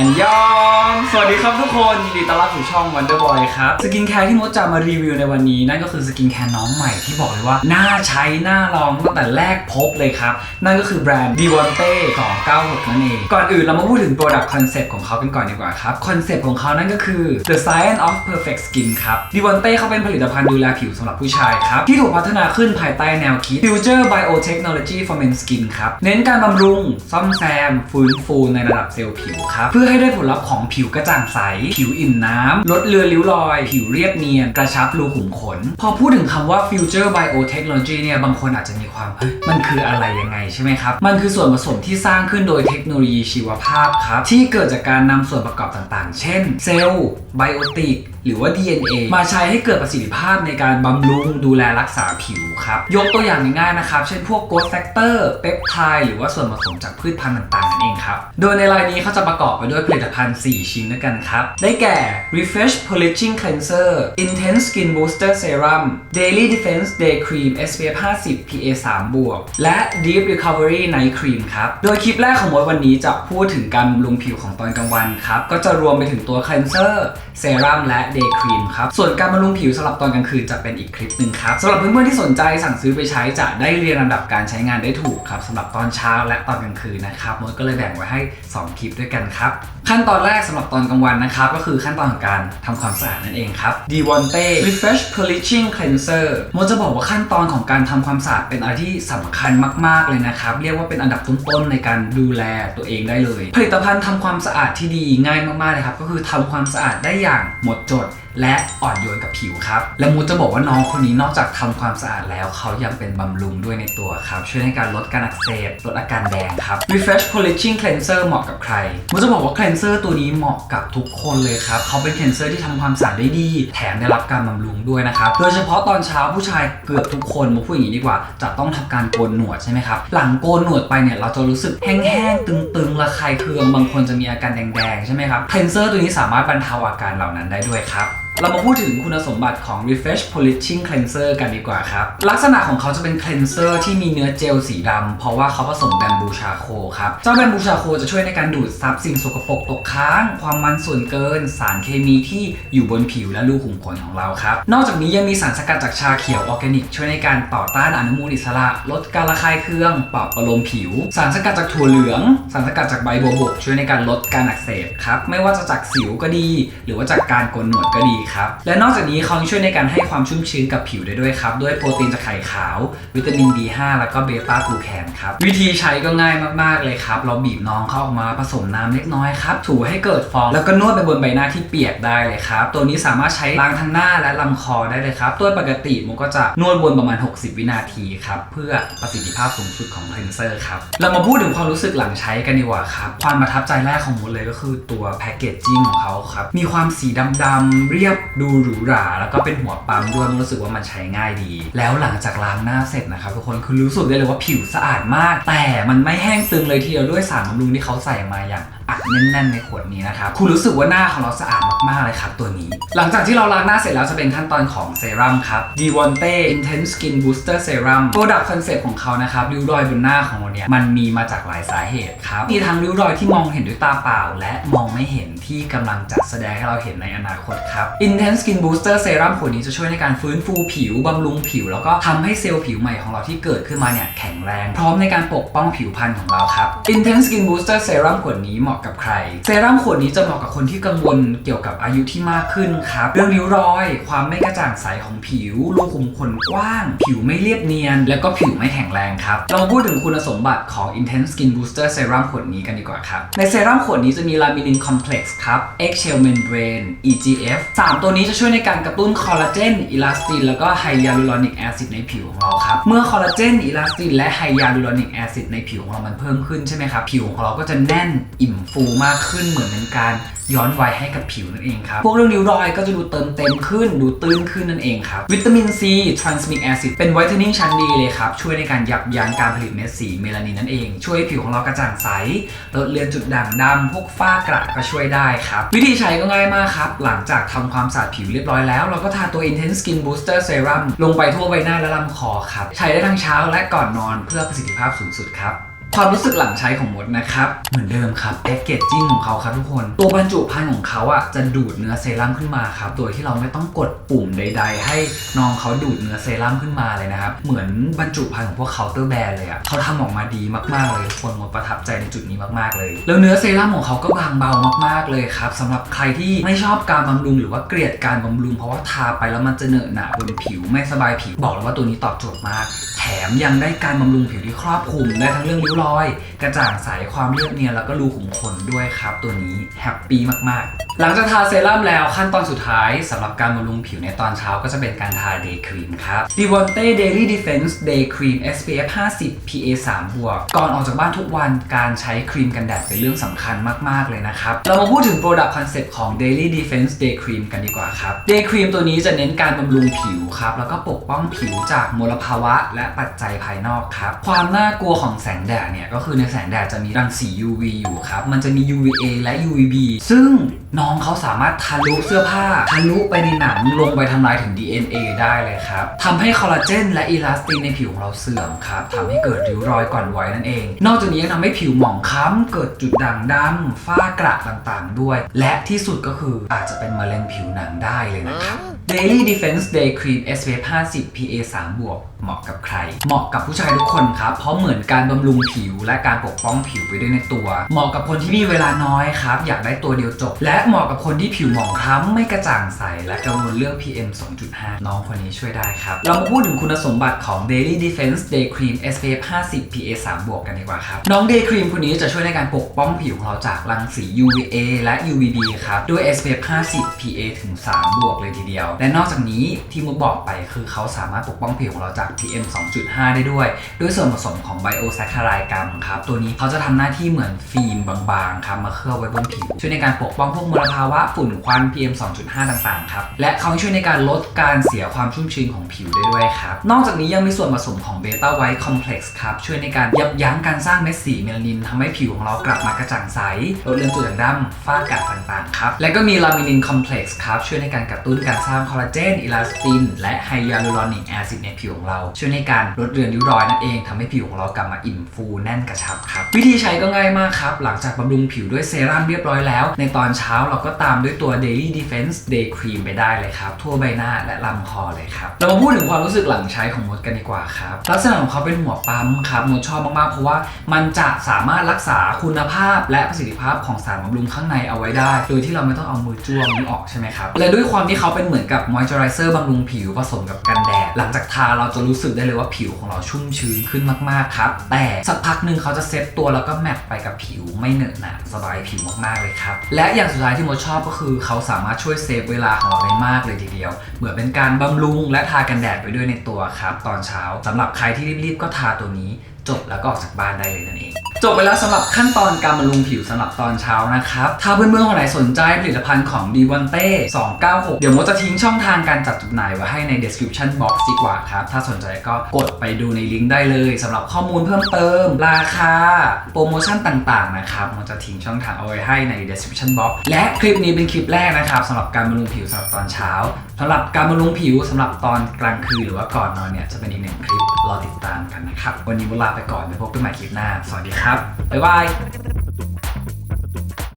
อันยอง สวัสดีครับทุกคนยินดีต้อนรับสู่ช่อง Wonder Boy ครับ สกินแคร์ที่มดจะมารีวิวในวันนี้ นั่นก็คือสกินแคร์น้องใหม่ที่บอกเลยว่า น่าใช้น่าลองตั้งแต่แรกพบเลยครับ นั่นก็คือแบรนด์ d i v o n t e 296 นั่นเอง ก่อนอื่นเรามาพูดถึง Product Concept ของเขากันก่อนดีกว่าครับคอนเซปต์ของเขานั่นก็คือ The Science of Perfect Skin ครับ d i v o n t e เขาเป็นผลิตภัณฑ์ดูแลผิวสำหรับผู้ชายครับ ที่ถูกพัฒนาขึ้นภายใต้แนวคิด Future Biotechnology for Men Skin ครับเน้นการบำรุงซ่อมแซมฟื้นฟูในระดับเซลล์ผิวครับเพื่อให้ได้ผลลัพธ์ของผิวกระจ่างใส ผิวอิ่มน้ำลดเลือนริ้วรอย ผิวเรียบเนียน กระชับรูขุมขน พอพูดถึงคำว่า Future Biotechnology เนี่ยบางคนอาจจะมีความมันคืออะไรยังไงใช่ไหมครับ มันคือส่วนผสมที่สร้างขึ้นโดยเทคโนโลยีชีวภาพครับ ที่เกิดจากการนำส่วนประกอบต่างๆ เช่น เซลล์ไบโอติก หรือว่า DNA มาใช้ให้เกิดประสิทธิภาพในการบำรุงดูแลรักษาผิวครับ ยกตัวอย่างง่ายๆนะครับ เช่นพวก growth factor เปปไทด์หรือว่าส่วนผสมจากพืชพันธุ์ต่างๆนั่นเองครับ โดยในรายนี้เขาจะประกอบไปด้วยผลิตภัณฑ์ 4 ชิ้นด้วยกันครับ ได้แก่ refresh polishing cleanser intense skin booster serum daily defense day cream SPF 50 PA 3บวกและ deep recovery night cream ครับ โดยคลิปแรกของมดวันนี้จะพูดถึงการบำรุงผิวของตอนกลางวันครับ ก็จะรวมไปถึงตัว cleanser เซรั่มและเดย์ครีมครับ ส่วนการบำรุงผิวสำหรับตอนกลางคืนจะเป็นอีกคลิปหนึ่งครับสำหรับเพื่อนๆที่สนใจสั่งซื้อไปใช้จะได้เรียนลำดับการใช้งานได้ถูกครับสำหรับตอนเช้าและตอนกลางคืนนะครับมดก็เลยแบ่งไว้ให้ 2 คลิปด้วยกันครับ ขั้นตอนแรกสำหรับตอนกลางวันนะครับ ก็คือขั้นตอนของการทำความสะอาดนั่นเองครับ d e v o n t e Refresh Polishing Cleanser มดจะบอกว่าขั้นตอนของการทำความสะอาดเป็นอะไรที่สำคัญมาก ๆ เลยนะครับ เรียกว่าเป็นอันดับต้นๆในการดูแลตัวเองได้เลย ผลิตภัณฑ์ทำความสะอาดที่ดีง่ายมากๆเลยครับ ก็คือทำความสะอาดได้อย่างหมดจด และอ่อนโยนกับผิวครับ และมูจะบอกว่าน้องคนนี้นอกจากทำความสะอาดแล้ว เขายังเป็นบำรุงด้วยในตัวครับ ช่วยในการลดการอักเสบลดอาการแดงครับ Refresh Polishing Cleanser เหมาะกับใครมูจะบอกว่า Cleanser ตัวนี้เหมาะกับทุกคนเลยครับ เขาเป็น Cleanser ที่ทำความสะอาดได้ดี แถมได้รับการบำรุงด้วยนะครับโดยเฉพาะตอนเช้าผู้ชายเกือบทุกคนมาพูดอย่างนี้ดีกว่า จะต้องทำการโกนหนวดใช่ไหมครับหลังโกนหนวดไปเนี่ยเราจะรู้สึกแห้งๆตึงๆระคายเคืองบางคนจะมีอาการแดงๆใช่ไหมครับ Cleanser ตัวนี้สามารถบรรเทาอาการเหล่านั้นได้ด้วยครับ เรามาพูดถึงคุณสมบัติของ Refresh Polishing Cleanser กันดีกว่าครับ ลักษณะของเขาจะเป็น cleanser ที่มีเนื้อเจลสีดำ เพราะว่าเขาผสมแบมบูชาโคครับ เจ้าแบมบูชาโคจะช่วยในการดูดซับสิ่งสกปรกตกค้าง ความมันส่วนเกิน สารเคมีที่อยู่บนผิวและรูขุมขนของเราครับ นอกจากนี้ยังมีสารสกัดจากชาเขียวออร์แกนิก ช่วยในการต่อต้านอนุมูลอิสระ ลดการระคายเคืองปรับประโลมผิว สารสกัดจากถั่วเหลือง สารสกัดจากใบบัวบกช่วยในการลดการอักเสบครับไม่ว่าจะจากสิวก็ดี หรือว่าจากการโกนหนวดก็ดีครับ และนอกจากนี้เขายังช่วยในการให้ความชุ่มชื้นกับผิวได้ด้วยครับ ด้วยโปรตีนจากไข่ขาว วิตามิน B5 แล้วก็เบต้ากลูแคนครับ วิธีใช้ก็ง่ายมากๆเลยครับ เราบีบน้องเข้าออกมาผสมน้ำเล็กน้อยครับ ถูให้เกิดฟอง แล้วก็นวดไปบนใบหน้าที่เปียกได้เลยครับ ตัวนี้สามารถใช้ล้างทั้งหน้าและลำคอได้เลยครับ ตัวปกติมันก็จะนวดวนประมาณ 60 วินาทีครับเพื่อประสิทธิภาพสูงสุดของคลนเซอร์ครับ เรามาพูดถึงความรู้สึกหลังใช้กันดีกว่าครับ ความประทับใจแรกของมุดเลยก็คือตัวแพคเกจจิ้งของเขาครับ มีความสีดำๆเรียบดูหรูหราแล้วก็เป็นหัวปั๊มด้วยมันรู้สึกว่ามันใช้ง่ายดี แล้วหลังจากล้างหน้าเสร็จนะครับทุกคนคือรู้สึกได้เลยว่าผิวสะอาดมาก แต่มันไม่แห้งตึงเลยทีเดียวด้วยสารบำรุงที่เขาใส่มาอย่างอัดแน่นๆในขวดนี้นะครับคุณรู้สึกว่าหน้าของเราสะอาดมากๆเลยครับตัวนี้ หลังจากที่เราล้างหน้าเสร็จแล้วจะเป็นขั้นตอนของเซรั่มครับ d e w o n t e Intense Skin Booster Serum Product Concept ของเขานะครับริ้วรอยบนหน้าของเราเนี่ยมันมีมาจากหลายสาเหตุครับมีทั้งริ้วรอยที่มองเห็นด้วยตาเปล่า และมองไม่เห็น ที่กำลังจะแสดงให้เราเห็นในอนาคตครับ Intense Skin Booster Serum ขวดนี้จะช่วยในการฟื้นฟูผิวบำรุงผิว แล้วก็ทำให้เซลล์ผิวใหม่ของเราที่เกิดขึ้นมาเนี่ยแข็งแรง พร้อมในการปกป้องผิวพรรณของเราครับ Intense Skin Booster Serum ขวดนี้เหมาะกับใคร เซรั่มขวดนี้จะเหมาะกับคนที่กังวลเกี่ยวกับอายุที่มากขึ้นครับเรื่องริ้วรอย ความไม่กระจ่างใสของผิวรูขุมขนกว้าง ผิวไม่เรียบเนียน แล้วก็ผิวไม่แข็งแรงครับเราพูดถึงคุณสมบัติของ Intense Skin Booster Serum ขวดนี้กันดีกว่าครับในเซรั่มขวดนี้จะมี Laminin Complex ครับ Excel Membrane EGF 3 ตัวนี้จะช่วยในการกระตุ้นคอลลาเจนอิลาสตินแล้วก็ไฮยาลูรอนิกแอซิดในผิวของเราครับ เมื่อคอลลาเจนอิลาสตินและไฮยาลูรอนิกแอซิดในผิวของเรามันเพิ่มขึ้นใช่ไหมครับ ผิวของเราก็จะแน่นอิ่มฟูมากขึ้นเหมือนเป็นการ ย้อนวัยให้กับผิวนั่นเองครับ พวกเรื่องริ้วรอยก็จะดูเติมเต็มขึ้น ดูตื้นขึ้นนั่นเองครับ วิตามินซีทรานสมิกแอซิดเป็นไวท์เทนนิ่งชั้นดีเลยครับ ช่วยในการยับยั้งการผลิตเม็ดสีเมลานินนั่นเอง ช่วยให้ผิวของเรากระจ่างใส ลดเลือนจุดด่างดำพวกฝ้ากระก็ช่วยได้ครับ วิธีใช้ก็ง่ายมากครับ หลังจากทำความสะอาดผิวเรียบร้อยแล้ว เราก็ทาตัว Intense Skin Booster Serum ลงไปทั่วใบหน้าและลำคอครับ ใช้ได้ทั้งเช้าและก่อนนอนเพื่อประสิทธิภาพสูงสุดครับ ความรู้สึกหลังใช้ของมดนะครับ เหมือนเดิมครับแพ็กเกจจิ้งของเขาครับทุกคน ตัวบรรจุภัณฑ์ของเขาอะจะดูดเนื้อเซรั่มขึ้นมาครับโดยที่เราไม่ต้องกดปุ่มใด ๆ ให้น้องเขาดูดเนื้อเซรั่มขึ้นมาเลยนะครับเหมือนบรรจุภัณฑ์ของพวกเคาน์เตอร์แบรนด์เลยอะเขาทำออกมาดีมากๆเลยทุกคนมดประทับใจในจุดนี้มากๆเลย แล้วเนื้อเซรั่มของเขาก็บางเบามากๆเลยครับสำหรับใครที่ไม่ชอบการบำรุงหรือว่าเกลียดการบำรุง เพราะว่าทาไปแล้วมันจะเหนอะหนะบนผิวไม่สบายผิวบอกเลยว่าตัวนี้ตอบโจทย์มาก แถมยังได้การบำรุงผิวที่ครอบคลุมได้ทั้งเรื่องริ้วรอยกระจ่างใสความเรียบเนียนแล้วก็รูขุมขนด้วยครับ ตัวนี้แฮปปี้มากๆ หลังจากทาเซรั่มแล้วขั้นตอนสุดท้ายสำหรับการบำรุงผิวในตอนเช้าก็จะเป็นการทา Day Cream ครับ d e v o n t e Daily Defense Day Cream SPF 50 PA 3บวกก่อนออกจากบ้านทุกวันการใช้ครีมกันแดดเป็นเรื่องสำคัญมากๆเลยนะครับ เรามาพูดถึง Product Concept ของ Daily Defense Day Cream กันดีกว่าครับ Day Cream ตัวนี้จะเน้นการบำรุงผิวครับ แล้วก็ปกป้องผิวจากมลภาวะและปัจจัยภายนอกครับ ความน่ากลัวของแสงแดดเนี่ยก็คือในแสงแดดจะมีรังสี UV อยู่ครับ มันจะมี UVA และ UVB ซึ่งน้องเขาสามารถทะลุเสื้อผ้าทะลุไปในหนังลงไปทำลายถึง DNA ได้เลยครับทำให้คอลลาเจนและอีลาสตินในผิวของเราเสื่อมครับทำให้เกิดริ้วรอยก่อนวัยนั่นเอง นอกจากนี้ยังทำให้ผิวหมองคล้ำเกิดจุดด่างดำฝ้ากระต่างๆ ด้วย และที่สุดก็คืออาจจะเป็นมะเร็งผิวหนังได้เลยนะครับ Daily Defense Day Cream SPF 50 PA 3บวกเหมาะกับใคร เหมาะกับผู้ชายทุกคนครับ เพราะเหมือนการบำรุงผิวและการปกป้องผิวไปด้วยในตัว เหมาะกับคนที่มีเวลาน้อยครับ อยากได้ตัวเดียวจบ และเหมาะกับคนที่ผิวหมองคล้ำไม่กระจ่างใส และกังวลเรื่อง PM 2.5 น้องคนนี้ช่วยได้ครับ เรามาพูดถึงคุณสมบัติของ Daily Defense Day Cream SPF 50 PA 3บวกกันดีกว่าครับ น้อง Day Cream คนนี้จะช่วยในการปกป้องผิวของเราจากรังสี UVA และ UVB ครับด้วย SPF 50 PA ถึง 3 บวกเลยทีเดียว และนอกจากนี้ที่มุกบอกไปคือเขาสามารถปกป้องผิวของเราจาก PM 2.5 ได้ด้วย ด้วยส่วนผสมของไบโอแซคคารายกัมครับ ตัวนี้เขาจะทำหน้าที่เหมือนฟิล์มบางๆครับมาเคลือบไว้บนผิว ช่วยในการปกป้องพวกมลภาวะฝุ่นควัน PM 2.5 ต่างๆครับ และเขาช่วยในการลดการเสียความชุ่มชื้นของผิวได้ด้วยครับ นอกจากนี้ยังมีส่วนผสมของเบต้าไวท์คอมเพล็กซ์ครับ ช่วยในการยับยั้งการสร้างเม็ดสีเมลานินทำให้ผิวของเรากลับมากระจ่างใสลดเลือนจุดด่างดำฝ้ากระต่างๆครับ และก็มีลามินินคอมเพล็กซ์ครับช่วยในการกระตุ้นการสร้างคอลลาเจนอิลาสตินและไฮยาลูรอนิกแอซิดในผิวของเรา ช่วยในการลดเรือนริ้วรอยนั่นเองทำให้ผิวของเรากลับมาอิ่มฟูแน่นกระชับครับ วิธีใช้ก็ง่ายมากครับ หลังจากบำรุงผิวด้วยเซรั่มเรียบร้อยแล้ว ในตอนเช้าเราก็ตามด้วยตัว Daily Defense Day Cream ไปได้เลยครับ ทั่วใบหน้าและลำคอเลยครับ เรามาพูดถึงความรู้สึกหลังใช้ของมดกันดีกว่าครับ ลักษณะของเขาเป็นหัวปั๊มครับมดชอบมากๆ เพราะว่ามันจะสามารถรักษาคุณภาพ และประสิทธิภาพของสารบำรุงข้างในเอาไว้ได้ โดยที่เราไม่ต้องเอามือจ้วงนี้ออกใช่ไหมครับและด้วยความที่เขาเป็นเหมือนกับมอยเจอไรเซอร์บำรุงผิวผสมกับกันแดดหลังจากทาเราจะรู้สึกได้เลยว่าผิวของเราชุ่มชื้นขึ้นมากๆครับแต่สักพักหนึ่งเขาจะเซ็ตตัวแล้วก็แมทไปกับผิวไม่เหนอะหนะสบายผิวมากๆเลยครับ และอย่างสุดท้ายที่มดชอบก็คือ เขาสามารถช่วยเซฟเวลาของเราได้มากเลยทีเดียว เหมือนเป็นการบำรุงและทากันแดดไปด้วยในตัวครับตอนเช้าสำหรับใครที่รีบๆก็ทาตัวนี้ จบแล้วก็ออกจากบ้านได้เลยนั่นเอง จบไปแล้วสำหรับขั้นตอนการบำรุงผิวสำหรับตอนเช้านะครับ ถ้าเพื่อนๆคนไหนสนใจผลิตภัณฑ์ของ d ีวันเต้296 เดี๋ยวโมจะทิ้งช่องทางการจัดจำหน่ายไว้ให้ใน description box ดีกว่าครับ ถ้าสนใจก็กดไปดูในลิงก์ได้เลยสำหรับข้อมูลเพิ่มเติม ราคา โปรโมชั่นต่างๆนะครับโมจะทิ้งช่องทางเอาไว้ให้ใน description box และคลิปนี้เป็นคลิปแรกนะครับสำหรับการบำรุงผิวสำหรับตอนเช้าสำหรับการบำรุงผิวสำหรับตอนกลางคืนหรือว่าก่อนนอนเนี่ยจะเป็นอีกหนึ่งคลิปรอติดตามกันนะครับวันนี้เวลาไปก่อนเดี๋ยวพบกันใหม่คลิปหน้า สวัสดีครับ บ๊ายบาย